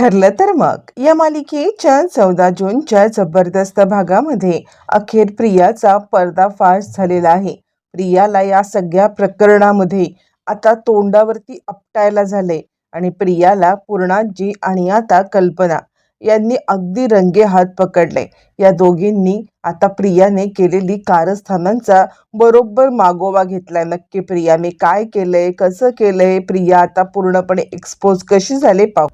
ठरलं तर मग. या मालिकेच्या चौदा जूनच्या जबरदस्त भागामध्ये अखेर प्रियाचा पर्दाफाश झालेला आहे. प्रियाला या सगळ्या प्रकरणामध्ये आता तोंडावरती आपटायला झाले आणि प्रियाला पूर्णाजी आणि आता कल्पना यांनी अगदी रंगे हात पकडले. या दोघींनी आता प्रियाने केलेली कारस्थानांचा बरोबर मागोवा घेतलाय. नक्की प्रियाने काय केलंय कसं केलंय प्रिया आता पूर्णपणे एक्सपोज कशी झाले पाहू.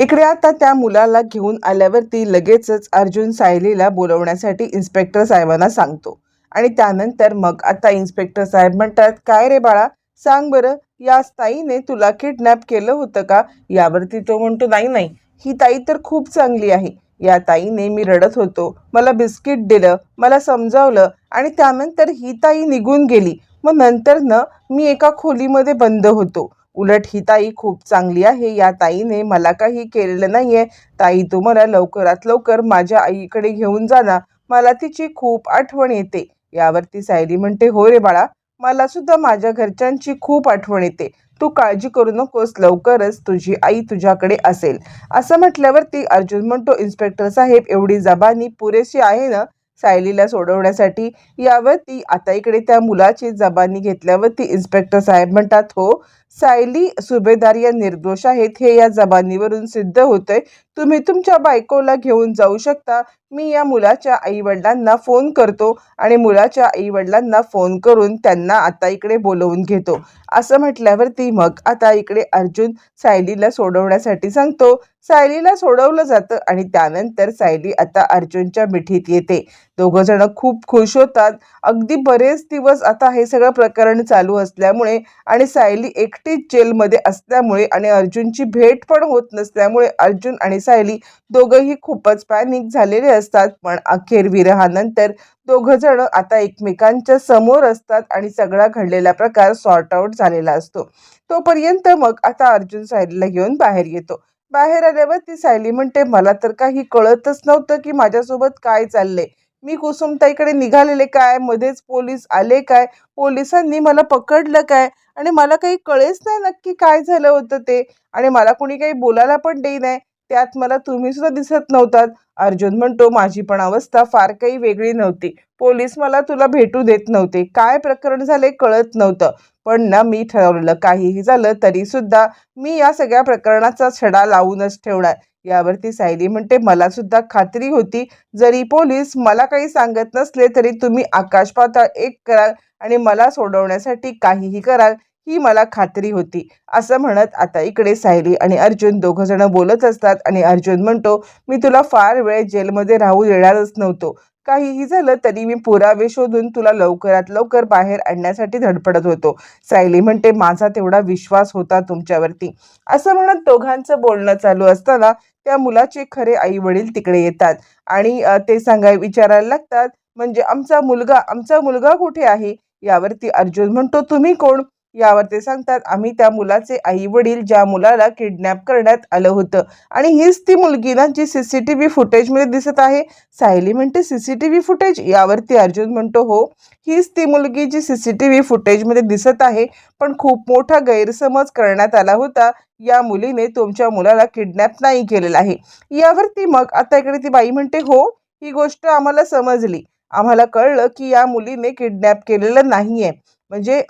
इकडे आता त्या मुलाला घेऊन आल्यावरती लगेचच अर्जुन सायलीला बोलवण्यासाठी इन्स्पेक्टर साहेबांना सांगतो. आणि त्यानंतर मग आता इन्स्पेक्टर साहेब म्हणतात काय रे बाळा? सांग बरं या ताईने तुला किडनॅप केलं होतं का? यावरती तो म्हणतो नाही नाही. ही ताई तर खूप चांगली आहे. या ताईने मी रडत होतो. मला बिस्किट दिलं मला समजावलं आणि त्यानंतर ही ताई निघून गेली. मग नंतर न मी एका खोलीमध्ये बंद होतो. उलट ही ताई खूप चांगली आहे. या ताईने मला काही केलेलं नाही आहे ताई तू मला लवकरात लवकर माझ्या आईकडे घेऊन जा ना. मला तिची खूप आठवण येते. यावरती सायली म्हणते हो रे बाळा मला सुद्धा माझ्या घरच्यांची खूप आठवण येते. तू काळजी करू नकोस लवकरच तुझी आई तुझ्याकडे असेल. असं म्हटल्यावरती अर्जुन म्हणतो इन्स्पेक्टर साहेब एवढी जबानी पुरेशी आहे ना सायलीला सोडवण्यासाठी? यावरती आता इकडे त्या मुलाची जबानी घेतल्यावरती इन्स्पेक्टर साहेब म्हणतात हो सायली सुभेदार या निर्दोष आहेत हे या जबानीवरून सिद्ध होतंय. तुम्ही तुमच्या बायकोला घेऊन जाऊ शकता. मी या मुलाच्या आईवडिलांना फोन करतो आणि मुलाच्या आईवडिलांना फोन करून त्यांना आता इकडे बोलवून घेतो. असं म्हटल्यावरती मग आता इकडे अर्जुन सायलीला सोडवण्यासाठी सांगतो. सायलीला सोडवलं जातं आणि त्यानंतर सायली आता अर्जुनच्या मिठीत येते. दोघं जण खूप खुश होतात. अगदी बरेच दिवस आता हे सगळं प्रकरण चालू असल्यामुळे आणि सायली एकटीच जेलमध्ये असल्यामुळे आणि अर्जुनची भेट पण होत नसल्यामुळे अर्जुन आणि सायली दोघंही खूपच पॅनिक झालेले असतात. पण अखेर विरहानंतर दोघं जण आता एकमेकांच्या समोर असतात आणि सगळा घडलेला प्रकार सॉर्ट आउट झालेला असतो. तोपर्यंत मग आता अर्जुन सायलीला घेऊन बाहेर येतो. बाहेर आल्यावर ती सायली म्हणते मला तर काही कळतच नव्हतं की माझ्यासोबत काय चाललंय. मी कुसुमताईकडे निघालेले काय? मध्येच पोलीस आले काय? पोलिसांनी मला पकडलं काय? आणि मला काही कळेच नाही नक्की काय झालं होतं ते. आणि मला कोणी काही बोलायला पण देई नाही. त्यात मला तुम्ही सुद्धा दिसत नव्हतात. अर्जुन म्हणतो माझी पण अवस्था फार काही वेगळी नव्हती. पोलीस मला तुला भेटू देत नव्हते. काय प्रकरण झाले कळत नव्हतं. पण ना मी ठरवलं काहीही झालं तरी सुद्धा मी या सगळ्या प्रकरणाचा छडा लावूनच ठेवणार. यावरती सायली म्हणते मला सुद्धा खात्री होती. जरी पोलीस मला काही सांगत नसले तरी तुम्ही आकाश पाताळ एक कराल आणि मला सोडवण्यासाठी काहीही कराल ही मला खात्री होती. असं म्हणत आता इकडे सायली आणि अर्जुन दोघं जण बोलत असतात आणि अर्जुन म्हणतो मी तुला फार वेळ जेलमध्ये राहू देणारच नव्हतो. काहीही झालं तरी मी पुरावे शोधून तुला लवकरात लवकर बाहेर आणण्यासाठी धडपडत होतो. सायली म्हणते माझा तेवढा विश्वास होता तुमच्यावरती. असं म्हणत दोघांचं बोलणं चालू असताना त्या मुलाचे खरे आई वडील तिकडे येतात आणि ते सांगाय विचारायला लागतात म्हणजे आमचा मुलगा आमचा मुलगा कुठे आहे? यावरती अर्जुन म्हणतो तुम्ही कोण? यावर ते सांगतात आम्ही त्या मुलाचे आई वडील ज्या मुलाला किडनॅप करण्यात आलं होतं आणि हीच ती मुलगी ना जी सी सी टी व्ही फुटेजमध्ये दिसत आहे. सायली म्हणते C C T V footage यावरती अर्जुन म्हणतो हो हीच ती मुलगी जी सी सी टी व्ही फुटेजमध्ये दिसत आहे पण खूप मोठा गैरसमज करण्यात आला होता. या मुलीने तुमच्या मुलाला किडनॅप नाही केलेला आहे. यावरती मग आता इकडे ती बाई म्हणते हो ही गोष्ट आम्हाला समजली. आम्हाला कळलं की या मुलीने किडनॅप केलेलं नाही आहे म्हणजे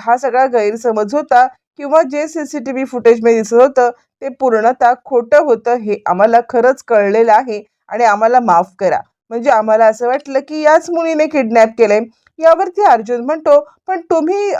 हा सगळा गैरसमज होता किंवा जे सी सी टी व्ही फुटेजमध्ये दिसत होतं ते पूर्णतः खोटं होतं हे आम्हाला खरंच कळलेलं आहे आणि आम्हाला माफ करा. म्हणजे आम्हाला असं वाटलं की याच मुलीने किडनॅप केलंय. यावरती अर्जुन म्हणतो पण तुम्ही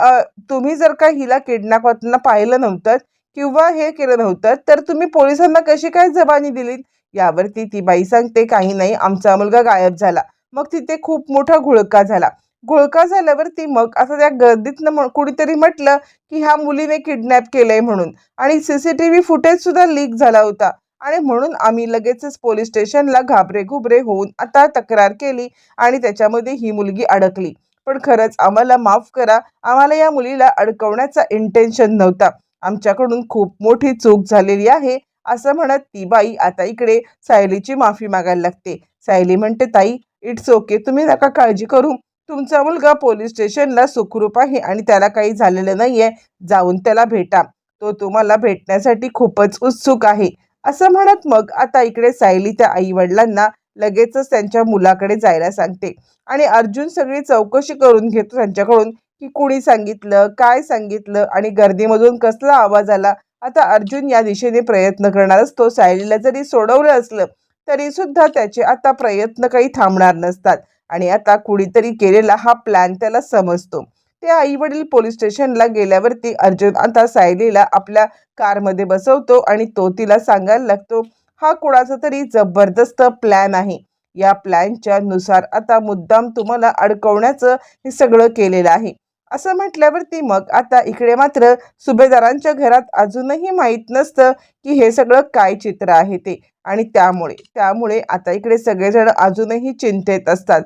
तुम्ही जर का हिला किडनॅप होताना पाहिलं नव्हतं किंवा हे केलं नव्हतं तर तुम्ही पोलिसांना कशी काय जबानी दिलीत? यावरती ती बाई सांगते काही नाही आमचा मुलगा गायब झाला. मग तिथे खूप मोठा घुळका झाला. घोळका झाल्यावरती मग असं त्या गर्दीतनं म- कुणीतरी म्हटलं की ह्या मुलीने किडनॅप केलंय म्हणून. आणि सीसीटीव्ही फुटेज सुद्धा लीक झाला होता. आणि म्हणून आम्ही लगेचच पोलीस स्टेशनला घाबरे घुबरे होऊन आता तक्रार केली आणि त्याच्यामध्ये ही मुलगी अडकली. पण खरंच आम्हाला माफ करा. आम्हाला या मुलीला अडकवण्याचा इंटेन्शन नव्हता. आमच्याकडून खूप मोठी चूक झालेली आहे असं म्हणत ती बाई आता इकडे सायलीची माफी मागायला लागते. सायली म्हणते ताई इट्स ओके तुम्ही नका काळजी करू. तुमचा मुलगा पोलीस स्टेशनला सुखरूप आहे आणि त्याला काही झालेलं नाहीये जाऊन त्याला भेटा. तो तुम्हाला भेटण्यासाठी खूपच उत्सुक आहे. असं म्हणत मग आता इकडे सायली त्या आई वडिलांना लगेचच त्यांच्या मुलाकडे जायला सांगते. आणि अर्जुन सगळी चौकशी करून घेतो त्यांच्याकडून की कुणी सांगितलं काय सांगितलं आणि गर्दीमधून कसला आवाज आला. आता अर्जुन या दिशेने प्रयत्न करणार असतो सायलीला जरी सोडवलं असलं तरी सुद्धा त्याचे आता प्रयत्न काही थांबणार नसतात. आणि आता कुणीतरी केलेला हा प्लॅन त्याला समजतो. ते आई वडील पोलीस स्टेशनला गेल्यावरती अर्जुन आता सायलीला आपल्या कारमध्ये बसवतो आणि तो तिला सांगायला लागतो हा कोणाचा तरी जबरदस्त प्लॅन आहे. या प्लॅनच्या नुसार आता मुद्दाम तुम्हाला अडकवण्याचं हे सगळं केलेलं आहे. असं म्हटल्यावरती मग आता इकडे मात्र सुभेदारांच्या घरात अजूनही माहीत नसतं की हे सगळं काय चित्र आहे ते. आणि त्यामुळे त्यामुळे आता इकडे सगळेजण अजूनही चिंतेत असतात.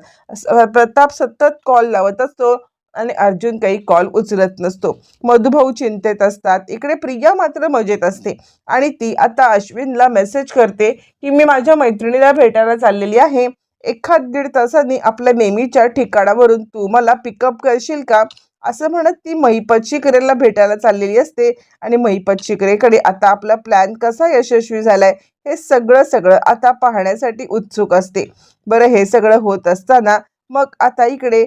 प्रताप सतत कॉल लावत असतो आणि अर्जुन काही कॉल उचलत नसतो. मधुभाऊ चिंतेत असतात. इकडे प्रिया मात्र मजेत असते. आणि ती आता अश्विनला मेसेज करते की मी माझ्या मैत्रिणीला भेटायला चाललेली आहे. एखाद दीड तासांनी आपल्या नेहमीच्या ठिकाणावरून तू मला पिकअप करशील का? असं म्हणत ती महिपत शिकरेला भेटायला चाललेली असते. आणि महिपत शिकरेकडे आता आपला प्लॅन कसा यशस्वी झालाय हे सगळं सगळं आता पाहण्यासाठी उत्सुक असते. बरं हे सगळं होत असताना मग आता इकडे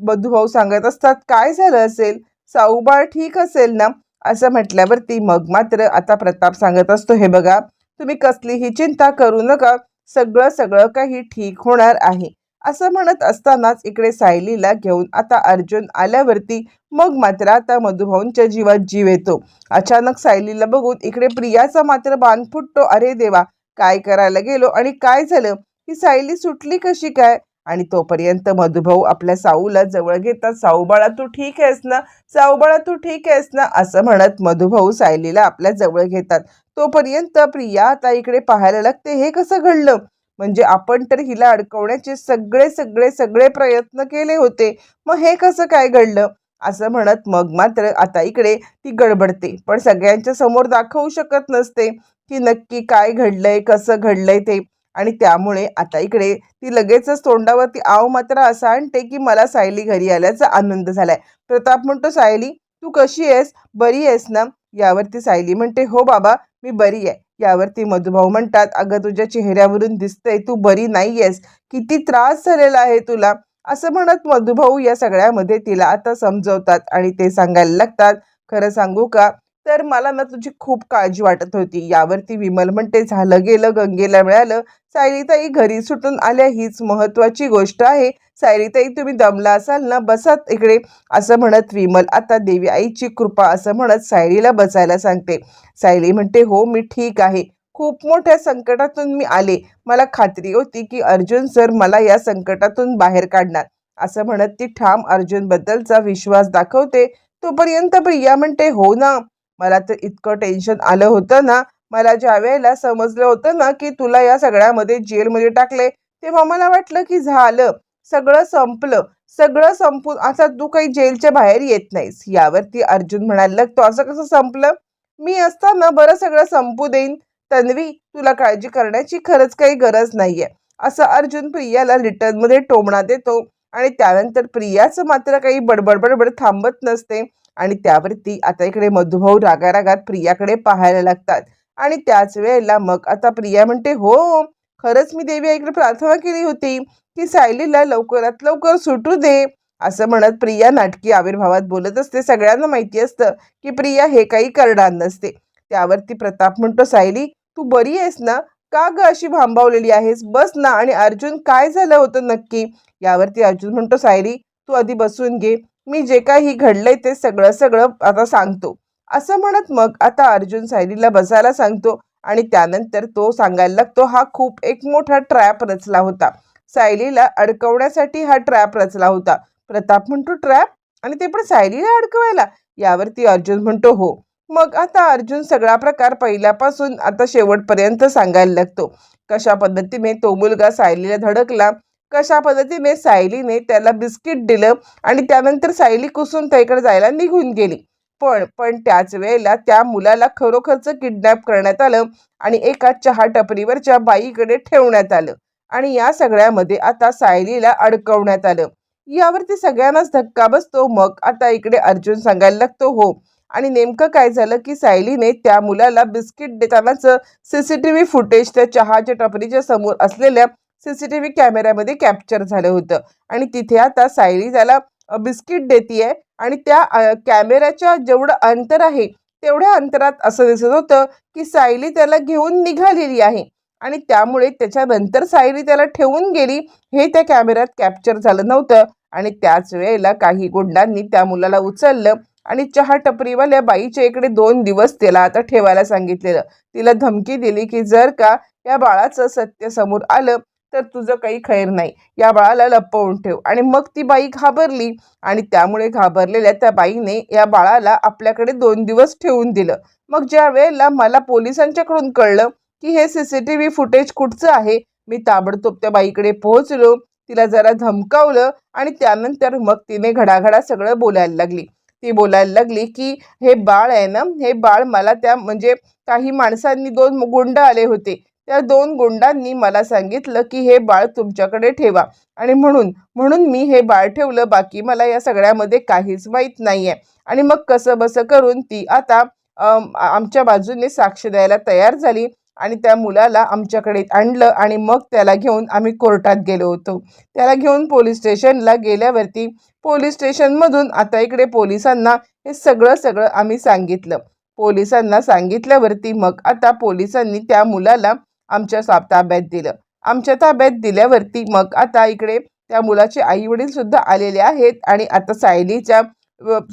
बधूभाऊ सांगत असतात काय झालं असेल? साऊबाळ ठीक असेल ना? असं म्हटल्यावरती मग मात्र आता प्रताप सांगत असतो हे बघा तुम्ही कसलीही चिंता करू नका. सगळं सगळं काही ठीक होणार आहे. असं म्हणत असतानाच इकडे सायलीला घेऊन आता अर्जुन आल्यावरती मग मात्र आता मधुभाऊंच्या जीवात जीव येतो. अचानक सायलीला बघून इकडे प्रियाचा मात्र बाण फुटतो. अरे देवा काय करायला गेलो आणि काय झालं? ही सायली सुटली कशी काय? आणि तोपर्यंत मधुभाऊ आपल्या साऊला जवळ घेतात. साऊ बाळा तू ठीक आहेस ना? साऊ बाळा तू ठीक आहेस ना? असं म्हणत मधुभाऊ सायलीला आपल्या जवळ घेतात. तोपर्यंत प्रिया आता इकडे पाहायला लागते. हे कसं घडलं? म्हणजे आपण तर हिला अडकवण्याचे सगळे सगळे सगळे प्रयत्न केले होते. मग हे कसं काय घडलं? असं म्हणत मग मात्र आता इकडे ती गडबडते. पण सगळ्यांच्या समोर दाखवू शकत नसते की नक्की काय घडलंय कसं घडलंय ते. आणि त्यामुळे आता इकडे ती लगेचच तोंडावरती आव मात्र असा आणते की मला सायली घरी आल्याचा आनंद झालाय. प्रताप म्हणतो सायली तू कशी आहेस? बरी आहेस ना? यावरती सायली म्हणते हो बाबा मी बरी आहे. यावरती मधुभाऊ म्हणतात अगं तुझ्या चेहऱ्यावरून दिसतंय तू बरी नाही आहेस किती त्रास झालेला आहे तुला. असं म्हणत मधुभाऊ या सगळ्यामध्ये तिला आता समजवतात आणि ते सांगायला लागतात खरं सांगू का? तर मला ना तुझी खूप काळजी वाटत होती. यावरती विमल म्हणते झालं गेलं गंगेला मिळालं. सायलीताई घरी सुटून आल्या हीच महत्वाची गोष्ट आहे. सायलीताई तुम्ही दमला असाल ना बसात इकडे असं म्हणत विमल आता देवी आईची कृपा असं म्हणत सायलीला बसायला सांगते. सायली म्हणते हो मी ठीक आहे. खूप मोठ्या संकटातून मी आले. मला खात्री होती की अर्जुन सर मला या संकटातून बाहेर काढणार. असं म्हणत ती ठाम अर्जुन बद्दलचा विश्वास दाखवते. तोपर्यंत प्रिया म्हणते हो ना मला तर इतकं टेन्शन आलं होतं ना. मला ज्या वेळेला समजलं होतं ना की तुला या सगळ्यामध्ये जेलमध्ये टाकले तेव्हा मला वाटलं की झालं. सगळं संपलं. सगळं संपून आता तू काही जेलच्या बाहेर येत नाहीस. यावरती अर्जुन म्हणायला लागतो असं कसं संपलं? मी असताना बरं सगळं संपू देईन. तन्वी तुला काळजी करण्याची खरंच काही गरज नाहीये. असं अर्जुन प्रियाला रिटर्नमध्ये टोमणा देतो. आणि त्यानंतर प्रियाचं मात्र काही बडबड बडबड थांबत नसते. आणि त्यावरती आता इकडे मधुभाऊ रागारागात प्रियाकडे पाहायला लागतात. आणि त्याच वेळेला मग आता प्रिया म्हणते हो खरंच मी देवी आईकडे प्रार्थना केली होती की सायलीला लवकरात लवकर सुटू दे. असं म्हणत प्रिया नाटकी आविर्भावात बोलत असते. सगळ्यांना माहिती असतं की प्रिया हे काही करणार नसते. त्यावरती प्रताप म्हणतो सायली तू बरी आहेस ना? का ग अशी भांबावलेली आहेस? बस ना आणि अर्जुन काय झालं होतं नक्की? यावरती अर्जुन म्हणतो सायली तू आधी बसून घे. मी जे काही घडलंय ते सगळं सगळं आता सांगतो. असं म्हणत मग आता अर्जुन सायलीला बसायला सांगतो आणि त्यानंतर तो सांगायला लागतो हा खूप एक मोठा ट्रॅप रचला होता. सायलीला अडकवण्यासाठी हा ट्रॅप रचला होता. प्रताप म्हणतो ट्रॅप आणि ते पण सायलीला अडकवायला. यावरती अर्जुन म्हणतो हो. मग आता अर्जुन सगळा प्रकार पहिल्यापासून आता शेवटपर्यंत सांगायला लागतो. कशा पद्धतीने तो मुलगा सायलीला धडकला कशा पद्धतीने सायलीने त्याला बिस्किट दिलं आणि त्यानंतर सायली कुसून त्याकडे जायला निघून गेली. पण पण त्याच वेळेला त्या मुलाला खरोखरच किडनॅप करण्यात आलं आणि एका चहा टपरीवरच्या बाईकडे ठेवण्यात आलं. आणि या सगळ्यामध्ये आता सायलीला अडकवण्यात आलं. यावरती सगळ्यांनाच धक्का बसतो. मग आता इकडे अर्जुन सांगायला लागतो हो. आणि नेमकं काय झालं की सायलीने त्या मुलाला बिस्किट देतानाच C C T V footage त्या चहाच्या टपरीच्या समोर असलेल्या सी सी टी व्ही कॅमेऱ्यामध्ये कॅप्चर झालं होतं. आणि तिथे आता सायली त्याला बिस्किट देते आणि त्या कॅमेऱ्याच्या जेवढं अंतर आहे तेवढ्या अंतरात असं दिसत होतं की सायली त्याला घेऊन निघालेली आहे. आणि त्यामुळे त्याच्यानंतर सायली त्याला ठेवून गेली. हे त्या कॅमेऱ्यात कॅप्चर झालं नव्हतं. आणि त्याच वेळेला काही गुंडांनी त्या मुलाला उचललं आणि चहा टपरीवाल्या बाईच्या इकडे दोन दिवस तिला आता ठेवायला सांगितलेलं. तिला धमकी दिली की जर का या बाळाचं सत्य समोर आलं तर तुझं काही खैर नाही. या बाळाला लपवून ठेव. आणि मग ती बाई घाबरली आणि त्यामुळे घाबरलेल्या त्या बाईने या बाळाला आपल्याकडे दोन दिवस ठेवून दिलं. मग ज्या वेळेला मला पोलिसांच्याकडून कळलं की हे C C T V footage कुठचं आहे मी ताबडतोब त्या बाईकडे पोहोचलो. तिला जरा धमकावलं आणि त्यानंतर मग तिने घडाघडा सगळं बोलायला लागली. ती बोलायला लागली की हे बाळ आहे ना हे बाळ मला त्या म्हणजे काही माणसांनी दोन गुंड आले होते. त्या दोन गुंडांनी मला सांगितलं की हे बाळ तुमच्याकडे ठेवा. आणि म्हणून म्हणून मी हे बाळ ठेवलं. बाकी मला या सगळ्यामध्ये काहीच माहीत नाही आहे आणि मग कसं बसं करून ती आता आमच्या बाजूने साक्ष द्यायला तयार झाली आणि त्या मुलाला आमच्याकडे आणलं आणि मग त्याला घेऊन आम्ही कोर्टात गेलो होतो. त्याला घेऊन पोलीस स्टेशनला गेल्यावरती पोलीस स्टेशनमधून आता इकडे पोलिसांना हे सगळं सगळं आम्ही सांगितलं. पोलिसांना सांगितल्यावरती मग आता पोलिसांनी त्या मुलाला आमच्या ताब्यात दिलं. आमच्या ताब्यात दिल्यावरती मग आता इकडे त्या मुलाचे आई वडील सुद्धा आलेले आहेत आणि आता सायलीच्या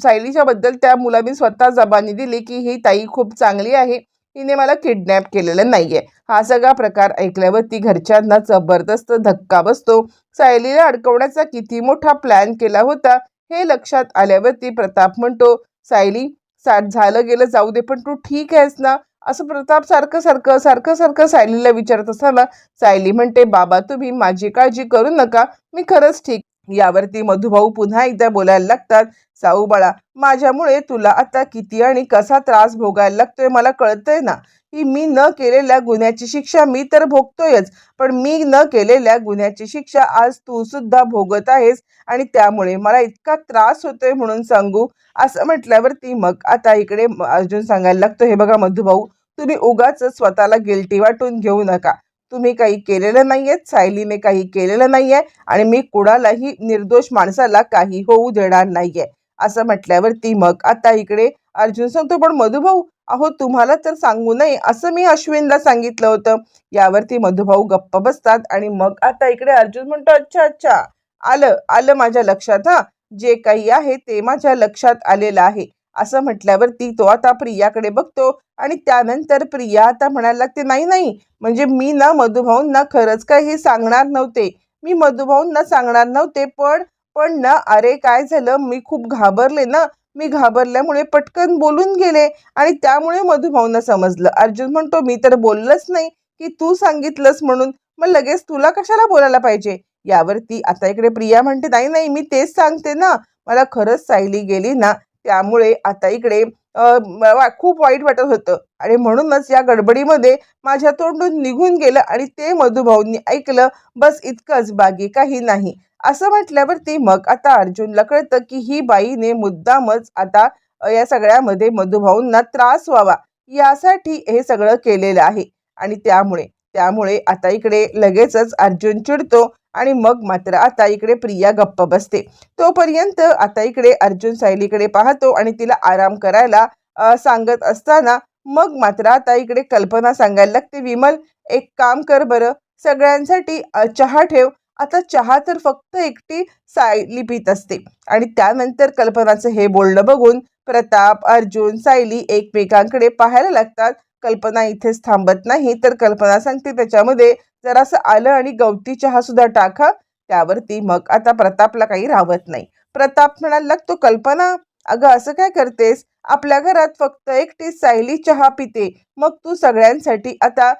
सायलीच्या बद्दल त्या मुलाने स्वतः जबानी दिली की ही ताई खूप चांगली आहे हिने मला किडनॅप केलेलं नाहीये. हा सगळा प्रकार ऐकल्यावरती घरच्यांना जबरदस्त धक्का बसतो. सायलीला अडकवण्याचा किती मोठा प्लॅन केला होता हे लक्षात आल्यावरती प्रताप म्हणतो सायली सा झालं गेलं जाऊ दे पण तू ठीक आहेस ना? असं प्रताप सारखं सारखं सारखं सारखं सायलीला विचारत असताना सायली म्हणते बाबा तुम्ही माझी काळजी करू नका. मी खरंच ठीक यावरती मधुभाऊ पुन्हा एकदा बोलायला लागतात साऊ बाळा माझ्यामुळे तुला आता किती आणि कसा त्रास भोगायला लागतोय मला कळतंय ना. की मी न केलेल्या गुन्ह्याची शिक्षा मी तर भोगतोयच पण मी न केलेल्या गुन्ह्याची शिक्षा आज तू सुद्धा भोगत आहेस आणि त्यामुळे मला इतका त्रास होतोय म्हणून सांगू. असं म्हटल्यावरती मग आता इकडे अर्जुन सांगायला लागतो हे बघा मधुभाऊ तुम्ही उगाच स्वतःला गिल्टी वाटून घेऊ नका. तुम्ही काही केलेलं नाहीये सायलीने काही केलेलं नाहीये आणि मी कुणालाही निर्दोष माणसाला काही होऊ देणार नाहीये. असं म्हटल्यावरती मग आता इकडे अर्जुन सांगतो पण मधुभाऊ अहो तुम्हाला तर सांगू नये असं मी अश्विनला सांगितलं होतं. यावरती मधुभाऊ गप्प बसतात आणि मग आता इकडे अर्जुन म्हणतो अच्छा अच्छा आलं आलं माझ्या लक्षात हा. जे काही आहे ते माझ्या लक्षात आलेलं आहे. असं म्हटल्यावरती तो आता प्रियाकडे बघतो आणि त्यानंतर प्रिया आता म्हणायला लागते नाही नाही म्हणजे मी ना मधुभाऊंना खरंच काय हे सांगणार नव्हते. मी मधुभाऊंना सांगणार नव्हते पण पण ना अरे काय झालं? मी खूप घाबरले ना मी घाबरल्यामुळे पटकन बोलून गेले आणि त्यामुळे मधुभाऊंना समजलं. अर्जुन म्हणतो मी तर बोललंच नाही की तू सांगितलंस म्हणून. मग लगेच तुला कशाला बोलायला पाहिजे? यावरती आता इकडे प्रिया म्हणते नाही नाही मी तेच सांगते ना. मला खरंच सायली गेली ना त्यामुळे आता इकडे वा- खूप वाईट वाटत होतं. आणि म्हणूनच या गडबडीमध्ये माझ्या तोंडून निघून गेलं आणि ते मधुभाऊंनी ऐकलं. बस इतकंच बागी काही नाही. असं म्हटल्यावरती मग आता अर्जुनला कळतं की ही बाईने मुद्दामच आता या सगळ्यामध्ये मधुभाऊंना त्रास व्हावा. यासाठी हे सगळं केलेलं आहे. आणि त्यामुळे त्यामुळे आता इकडे लगेचच अर्जुन चिडतो आणि मग मात्र आता इकडे प्रिया गप्प बसते. तोपर्यंत आता इकडे अर्जुन सायलीकडे पाहतो आणि तिला आराम करायला सांगत असताना मग मात्र आता इकडे कल्पना सांगायला लागते विमल एक काम कर बरं. सगळ्यांसाठी चहा ठेव. आता चहा तर फक्त एकटी सायली पित असते. आणि त्यानंतर कल्पनाचं हे बोलणं बघून प्रताप अर्जुन सायली एकमेकांकडे पाहायला लागतात. कल्पना इथेच थांबत नाही तर कल्पना सांगते त्याच्यामध्ये जरासं आलं आणि गवती चहा सुद्धा टाका. त्यावरती मग आता प्रतापला काही राहत नाही. प्रताप म्हणायला लागतो कल्पना अगं असं काय करतेस? आपल्या घरात फक्त एकटी सायली चहा पिते. मग तू सगळ्यांसाठी आता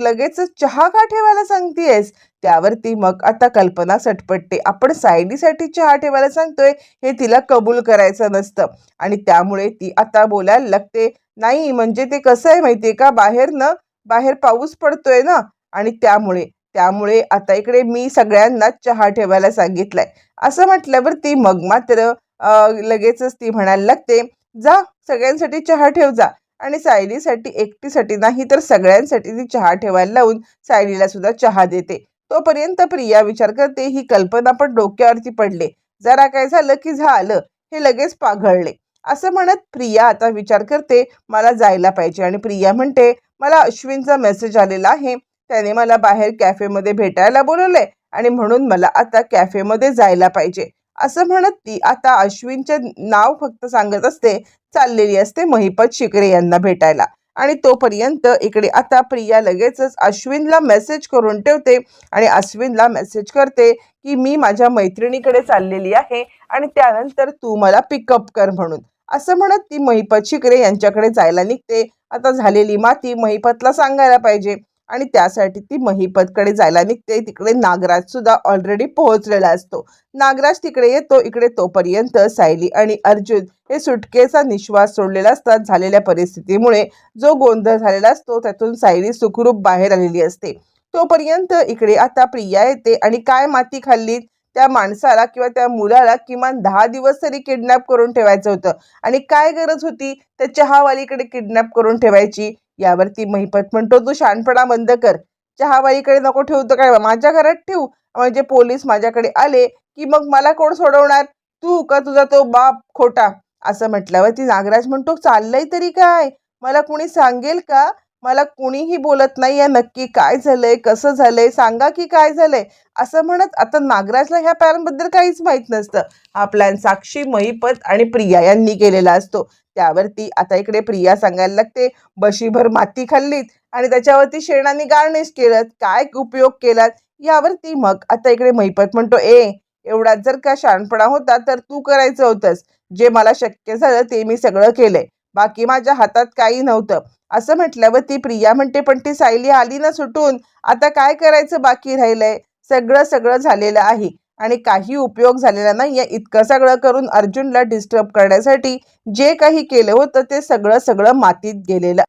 लगेच चहा का ठेवायला सांगतेस त्यावरती मग आता कल्पना सटपटते. आपण सायलीसाठी चहा ठेवायला सांगतोय हे तिला कबूल करायचं नसतं. आणि त्यामुळे ती आता बोलायला लागते नाही म्हणजे ते कसं आहे माहितीये का? बाहेर ना बाहेर पाऊस पडतोय ना. आणि त्यामुळे त्यामुळे आता इकडे मी सगळ्यांना चहा ठेवायला सांगितलंय. असं म्हटल्यावरती मग मात्र लगेचच ती म्हणायला लागते जा सगळ्यांसाठी चहा ठेव जा. आणि सायलीसाठी एकटीसाठी नाही तर सगळ्यांसाठी ती चहा ठेवायला लावून सायलीला सुद्धा चहा देते. तोपर्यंत प्रिया विचार करते ही कल्पना पण डोक्यावरती पडले. जरा काय झालं की झालं हे लगेच पाघळले. असं म्हणत प्रिया आता विचार करते मला जायला पाहिजे. आणि प्रिया म्हणते मला अश्विनचा मेसेज आलेला आहे. त्याने मला बाहेर कॅफेमध्ये भेटायला बोलवलंय. आणि म्हणून मला आता कॅफेमध्ये जायला पाहिजे. असं म्हणत ती आता अश्विनचे नाव फक्त सांगत असते चाललेली असते महिपत शिकरे यांना भेटायला. आणि तोपर्यंत इकडे आता प्रिया लगेचच अश्विनला मेसेज करून ठेवते आणि अश्विनला मेसेज करते की मी माझ्या मैत्रिणीकडे चाललेली आहे आणि त्यानंतर तू मला पिकअप कर म्हणून. असं म्हणत ती महिपत शिकरे यांच्याकडे जायला निघते. आता झालेली माती महिपतला सांगायला पाहिजे. आणि त्यासाठी ती महिपतकडे जायला निघते तिकडे नागराज सुद्धा ऑलरेडी पोहोचलेला असतो. नागराज तिकडे येतो इकडे तोपर्यंत सायली आणि अर्जुन हे सुटकेचा निश्वास सोडलेला असतात. झालेल्या परिस्थितीमुळे जो गोंधळ झालेला असतो त्यातून सायली सुखरूप बाहेर आलेली असते. तोपर्यंत इकडे आता प्रिया येते आणि काय माती खाल्ली त्या माणसाला किंवा त्या मुलाला किमान दहा दिवस तरी किडनॅप करून ठेवायचं होतं. आणि काय गरज होती? त्या चहावालीकडे किडनॅप करून ठेवायची. यावरती महिपत म्हणतो तू शहाणपणा बंद कर. चहावाईकडे नको ठेवतो काय माझ्या घरात ठेवू. म्हणजे पोलीस माझ्याकडे आले की मग मला कोण सोडवणार? तू का तुझा तो बाप खोटा? असं म्हटल्यावर ती नागराज म्हणतो चाललंय तरी काय? मला कुणी सांगेल का? मला कुणीही बोलत नाही या नक्की काय झालंय कसं झालंय सांगा की काय झालंय. असं म्हणत आता नागराजला ह्या प्लॅनबद्दल काहीच माहीत नसतं. हा प्लॅन साक्षी महिपत आणि प्रिया यांनी केलेला असतो. त्यावरती आता इकडे प्रिया सांगायला लागते बशीभर माती खाल्लीत आणि त्याच्यावरती शेणाने गार्निश केलं काय उपयोग केलात? यावरती मग आता इकडे महिपत म्हणतो ए एवढा जर का शहाणपणा होता तर तू करायचं होतंस. जे मला शक्य झालं ते मी सगळं केलंय. बाकी माझ्या हातात काही नव्हतं. असं म्हटल्यावर ती प्रिया म्हणते पण ती सायली आली ना सुटून आता काय करायचं बाकी राहिलंय? सगळं सगळं झालेलं आहे. आणि काही उपयोग झालेला नाही. आहे इतकं सगळं करून अर्जुनला डिस्टर्ब करण्यासाठी जे काही केलं होतं ते सगळं सगळं मातीत गेलेलं.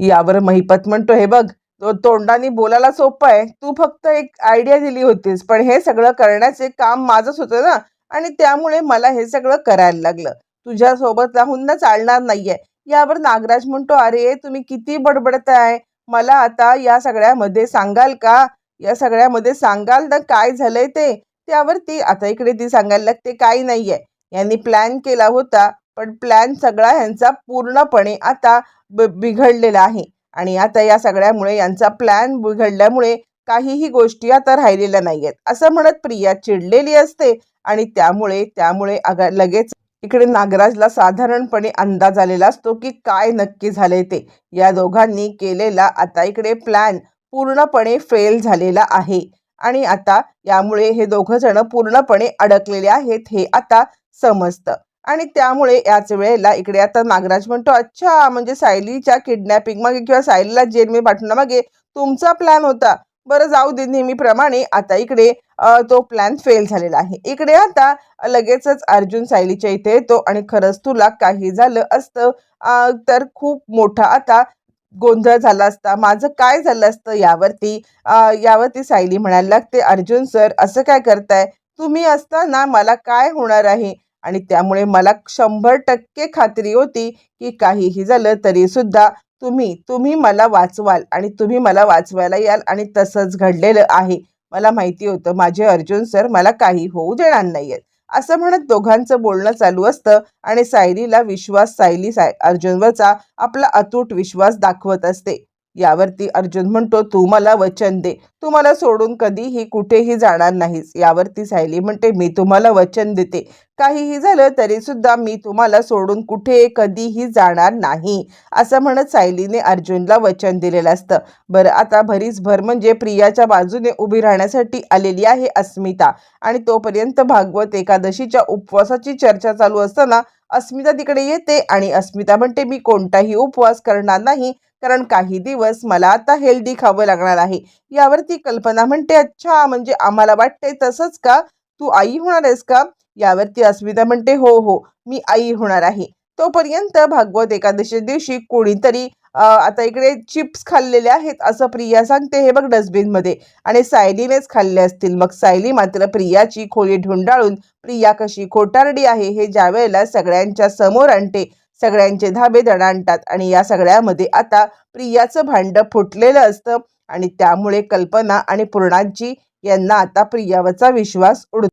यावर महिपत म्हणतो हे बघ तो तोंडाने बोलायला सोपं आहे. तू फक्त एक आयडिया दिली होतीस पण हे सगळं करण्याचे काम माझंच होतं ना. आणि त्यामुळे मला हे सगळं करायला लागलं. तुझ्यासोबत राहून ना चालणार नाहीये. यावर नागराज म्हणतो अरे तुम्ही किती बडबडत आहे. मला आता या सगळ्यामध्ये सांगाल का? या सगळ्यामध्ये सांगाल ना काय झालंय ते? त्यावरती आता इकडे ती सांगायला लागते काही नाहीये. यांनी प्लॅन केला होता पण प्लॅन सगळा यांचा पूर्णपणे आता ब बिघडलेला आहे. आणि आता या सगळ्यामुळे यांचा प्लॅन बिघडल्यामुळे काहीही गोष्टी आता राहिलेल्या नाही आहेत असं म्हणत प्रिया चिडलेली असते आणि त्यामुळे त्यामुळे अग लगेच इकडे नागराजला साधारणपणे अंदाज आलेला असतो की काय नक्की झाले ते. या दोघांनी केलेला आता इकडे प्लॅन पूर्णपणे फेल झालेला आहे. आणि आता यामुळे हे दोघं जण पूर्णपणे अडकलेले आहेत हे आता समजतं. आणि त्यामुळे याच वेळेला इकडे आता नागराज म्हणतो अच्छा म्हणजे सायलीच्या किडनॅपिंग मागे किंवा सायलीला जेलमध्ये पाठवण्यामागे तुमचा प्लॅन होता. बरं जाऊ दे नेहमीप्रमाणे. आता इकडे तो प्लॅन फेल झालेला आहे. इकडे आता लगेचच अर्जुन सायलीच्या इथे येतो आणि खरंच तुला काही झालं असतं तर खूप मोठा आता गोंधळ झाला असता माझं काय झालं असतं यावरती? यावरती सायली म्हणायला लागते अर्जुन सर असं काय करताय? तुम्ही असताना मला काय होणार आहे? आणि त्यामुळे मला शंभर टक्के खात्री होती की काहीही झालं तरी सुद्धा तुम्ही तुम्ही मला वाचवाल आणि तुम्ही मला वाचवायला याल आणि तसंच घडलेलं आहे. मला माहिती होतं माझे अर्जुन सर मला काही होऊ देणार नाहीयेत. असं म्हणत दोघांचं बोलणं चालू असतं आणि सायलीला विश्वास सायली साय अर्जुनवरचा आपला अतूट विश्वास दाखवत असते. यावरती अर्जुन म्हणतो तू मला वचन दे. तू मला सोडून कधीही कुठेही जाणार नाहीस. यावरती सायली म्हणते मी तुम्हाला वचन देते. काहीही झालं तरी सुद्धा मी तुम्हाला सोडून कुठे कधीही जाणार नाही. असं म्हणत सायलीने अर्जुनला वचन दिलेलं असतं. बरं आता भरीस भर म्हणजे प्रियाच्या बाजूने उभी राहण्यासाठी आलेली आहे अस्मिता. आणि तोपर्यंत भागवत एकादशीच्या उपवासाची चर्चा चालू असताना अस्मिता तिकडे येते आणि अस्मिता म्हणते मी कोणताही उपवास करणार नाही. कारण काही दिवस मला आता हेल्दी खावं लागणार आहे. यावरती कल्पना म्हणते अच्छा म्हणजे आम्हाला वाटते तसंच का? तू आई होणार आहेस का? यावरती अस्मिता म्हणते हो हो मी आई होणार आहे. तोपर्यंत भागवत एकादशी दिवशी कोणीतरी आता इकडे चिप्स खाल्लेले आहेत असं प्रिया सांगते हे बघ डस्टबिनमध्ये. आणि सायलीनेच खाल्ले असतील. मग सायली मात्र प्रियाची खोली ढुंडाळून प्रिया कशी खोटारडी आहे हे ज्या वेळेला सगळ्यांच्या समोर आणते सगळ्यांचे धाबे दणाणतात आणि या सगळ्यामध्ये आता प्रियाचं भांडं फुटलेलं असतं. आणि त्यामुळे कल्पना आणि पूर्णाजी यांना आता प्रियावरचा विश्वास उड